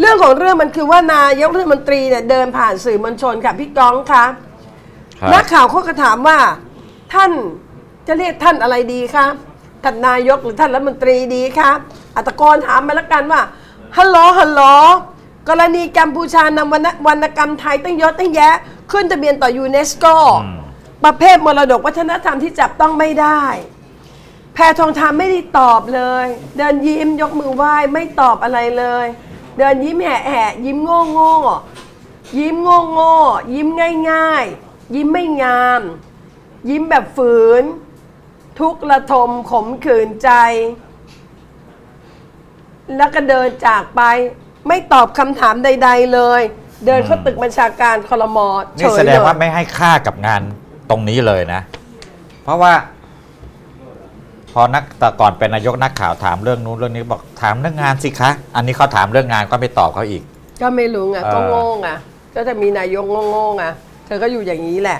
เรื่องของเรื่องมันคือว่านายกรัฐมนตรีเนี่ยเดินผ่านสื่อมวลชนค่ะพี่ก้องคะครับ นักข่าวเขาก็ถามว่า ท่านจะเรียกท่านอะไรดีคะท่านนายกหรือท่านรัฐมนตรีดีคะอัตะโกนถามมาแล้วกันว่าฮัลโหลฮัลโหลกรณีกัมพูชานำวรรณวรรณกรรมไทยตั้งเยอะตั้งแยะ ขึ้นทะเบียนต่อยูเนสโก อืม ประเภทมรดกวัฒนธรรมที่จับต้องไม่ได้ แพทองทานไม่ได้ตอบเลย เดินยิ้มยกมือไหว้ไม่ตอบอะไรเลย เดินยิ้มแหะแหะยิ้มโง่โง่ยิ้มโง่โง่ยิ้มง่ายง่ายๆยิ้มไม่งาม ยิ้มแบบฝืน ทุกข์ระทมขมขื่นใจ แล้วก็เดินจากไป ไม่ตอบคำถามใด ๆ เลย เดินเข้าตึกบัญชาการคอรมอเฉนี่ยแสดเลงว่ายไม่ให้ค่ากับงานตรงนี้เลยนะ เพราะว่า พอนักแต่ก่อนเป็นนายกนักข่าวถามเรื่องนู้นเรื่องนี้บอกถามเรื่องงานสิคะ อันนี้เขาถามเรื่องงานก็ไม่ตอบเขาอีก ก็ไม่รู้ไงเออก็โง่ไงก็จะมีนายกโง่ๆไงเธอก็อยู่อย่างนี้แหละ